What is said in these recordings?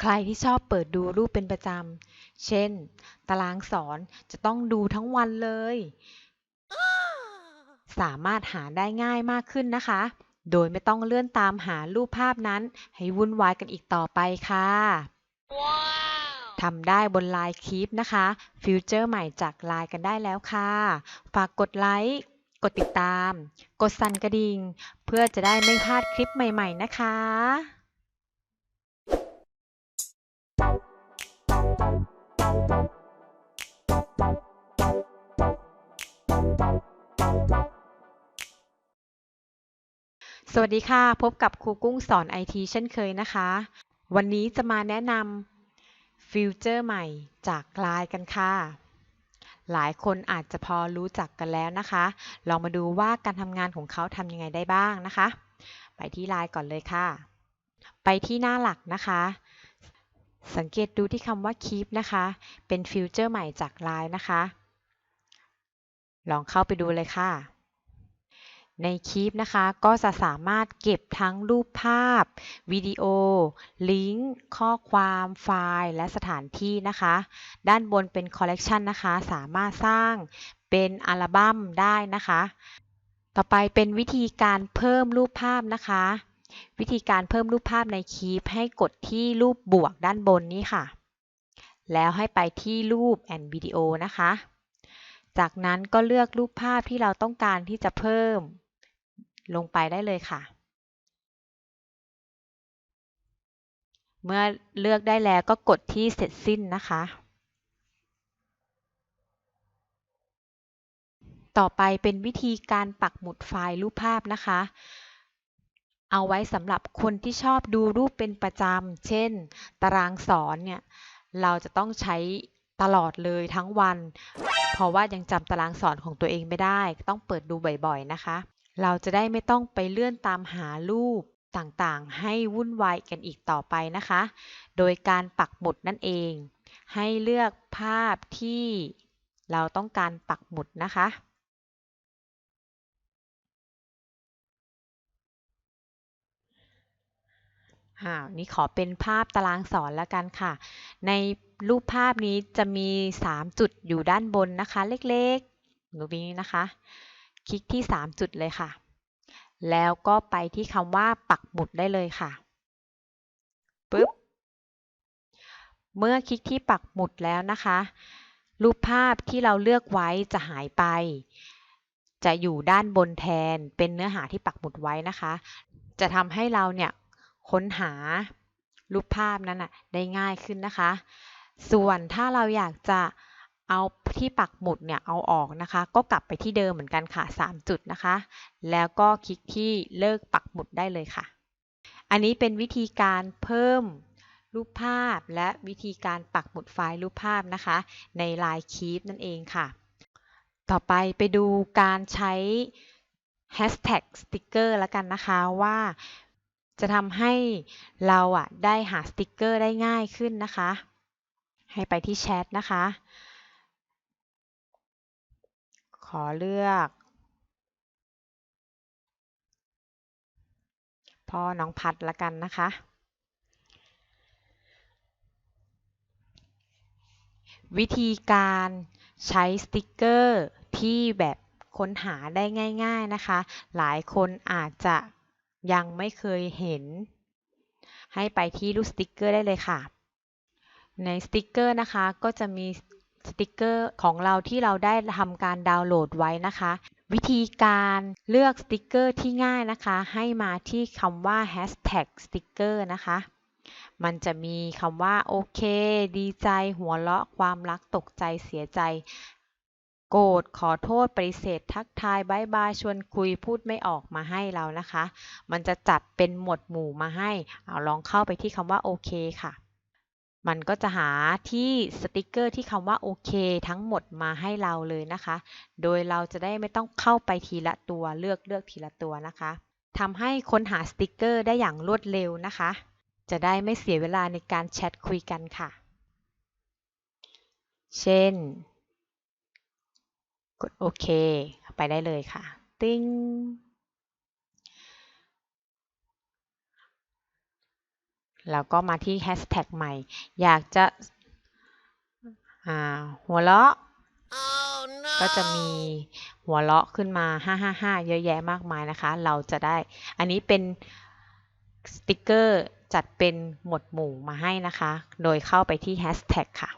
ใครที่ชอบเปิดดูรูปเป็นประจำ เช่น ตารางสอนจะต้องดูทั้งวันเลย สามารถหาได้ง่ายมากขึ้นนะคะ โดยไม่ต้องเลื่อนตามหารูปภาพนั้น ให้วุ่นวายกันอีกต่อไปค่ะทำได้บน Line Keep นะคะ ฟิวเจอร์ใหม่จาก Line กันได้แล้วค่ะ ฝากกดไลค์ กดติดตาม กดสั่นกระดิ่ง เพื่อจะได้ไม่พลาดคลิปใหม่ ๆ นะคะ สวัสดีค่ะ พบกับครูกุ้งสอนไอทีเช่นเคยนะคะ วันนี้จะมาแนะนำฟิวเจอร์ใหม่จากไลน์กันค่ะ หลายคนอาจจะพอรู้จักกันแล้วนะคะ ลองมาดูว่าการทำงานของเขาทำยังไงได้บ้างนะคะ ไปที่ไลน์ก่อนเลยค่ะ ไปที่หน้าหลักนะคะ สังเกตดูที่คำว่า Keep นะคะ เป็นฟิวเจอร์ใหม่จากไลน์นะคะ ลองเข้าไปดูเลยค่ะ ในคลิปนะคะ ก็จะสามารถเก็บทั้งรูปภาพ วิดีโอ ลิงก์ ข้อความ ไฟล์ และสถานที่นะคะ ด้านบนเป็นคอลเลกชันนะคะ สามารถสร้างเป็นอัลบั้มได้นะคะ ต่อไปเป็นวิธีการเพิ่มรูปภาพนะคะ วิธีการเพิ่มรูปภาพในคลิปให้กดที่รูปบวกด้านบนนี้ค่ะ แล้วให้ไปที่รูป and video นะคะ จากนั้นก็เลือกรูปภาพที่เราต้องการที่จะเพิ่มลงไปได้เลยค่ะ เมื่อเลือกได้แล้วก็กดที่เสร็จสิ้นนะคะ ต่อไปเป็นวิธีการปักหมุดไฟล์รูปภาพนะคะ เอาไว้สำหรับคนที่ชอบดูรูปเป็นประจำ เช่น ตารางสอนเนี่ย เราจะต้องใช้ตลอดเลยทั้งวัน เพราะว่ายังจำตารางสอนของตัวเองไม่ได้ ต้องเปิดดูบ่อยๆนะคะ เราจะได้ไม่ต้องไปเลื่อนตามหารูปต่างๆ ให้วุ่นวายกันอีกต่อไปนะคะ โดยการปักหมุดนั่นเอง ให้เลือกภาพที่เราต้องการปักหมุดนะคะ อ่านี่ขอเป็นภาพตารางสอนแล้วกันค่ะ ในรูปภาพนี้จะมี 3 จุดอยู่ด้านบนนะคะ เล็กๆตรงนี้นะคะ คลิกที่ 3 จุดเลยค่ะ แล้วก็ไปที่คำว่าปักหมุดได้เลยค่ะปึ๊บเมื่อคลิกที่ปักหมุดแล้วนะคะ รูปภาพที่เราเลือกไว้จะหายไป จะอยู่ด้านบนแทนเป็นเนื้อหาที่ปักหมุดไว้นะคะ จะทำให้เราเนี่ย ค้นหารูปภาพนั้นนะได้ง่ายขึ้นนะคะ ส่วนถ้าเราอยากจะเอาที่ปักหมุดเนี่ยเอาออกนะคะ ก็กลับไปที่เดิมเหมือนกันค่ะ 3 จุดนะคะ แล้วก็คลิกที่เลิกปักหมุดได้เลยค่ะ อันนี้เป็นวิธีการเพิ่มรูปภาพและวิธีการปักหมุดไฟล์รูปภาพนะคะ ใน Line Keep นั่นเองค่ะ ต่อไปไปดูการใช้ Hashtag Sticker แล้วกันนะคะว่า จะทำให้เราอะได้หาสติกเกอร์ได้ง่ายขึ้นนะคะ ให้ไปที่แชทนะคะ ขอเลือก พ่อน้องพัดละกันนะคะวิธีการใช้สติกเกอร์ที่แบบค้นหาได้ง่าย ๆนะคะ หลายคนอาจจะ ยังไม่เคยเห็น ให้ไปที่รูปสติกเกอร์ได้เลยค่ะ ในสติกเกอร์นะคะ ก็จะมีสติกเกอร์ของเราที่เราได้ทำการดาวน์โหลดไว้นะคะ วิธีการเลือกสติกเกอร์ที่ง่ายนะคะ ให้มาที่คำว่า hashtag sticker นะคะ มันจะมีคำว่าโอเค ดีใจ หัวเราะ ความรักตกใจเสียใจ โกรธขอโทษปฏิเสธ ทักทายบายบายชวนคุยพูดไม่ออกมาให้เรานะคะ มันจะจัดเป็นหมวดหมู่มาให้เอาลองเข้าไปที่คำว่าโอเคค่ะ มันก็จะหาที่สติกเกอร์ที่คำว่าโอเคทั้งหมดมาให้เราเลยนะคะ โดยเราจะได้ไม่ต้องเข้าไปทีละตัวเลือกเลือกทีละตัวนะคะทำให้ค้นหาสติกเกอร์ได้อย่างรวดเร็วนะคะ จะได้ไม่เสียเวลาในการแชทคุยกันค่ะ เช่น กดโอเค ไปได้เลยค่ะ ติ้งเแล้วก็มาที่แฮชแท็กใหม่ อยากจะหัวเราะ Oh no ก็จะมีหัวเราะขึ้นมา 555 เยอะแยะมากมายนะคะ เราจะได้ อันนี้เป็นสติกเกอร์จัดเป็นหมวดหมู่มาให้นะคะ โดยเข้าไปที่แฮชแท็กค่ะ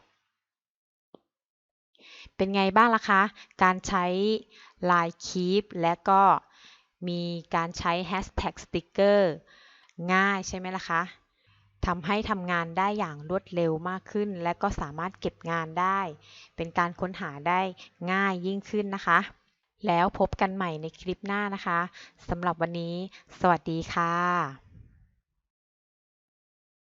เป็นไงบ้างล่ะคะ การใช้ Line Keep และก็มีการใช้แฮชแท็กสติกเกอร์ง่ายใช่ไหมล่ะคะทำให้ทำงานได้อย่างรวดเร็วมากขึ้น และก็สามารถเก็บงานได้ เป็นการค้นหาได้ง่ายยิ่งขึ้นนะคะ แล้วพบกันใหม่ในคลิปหน้านะคะสำหรับวันนี้ สวัสดีค่ะ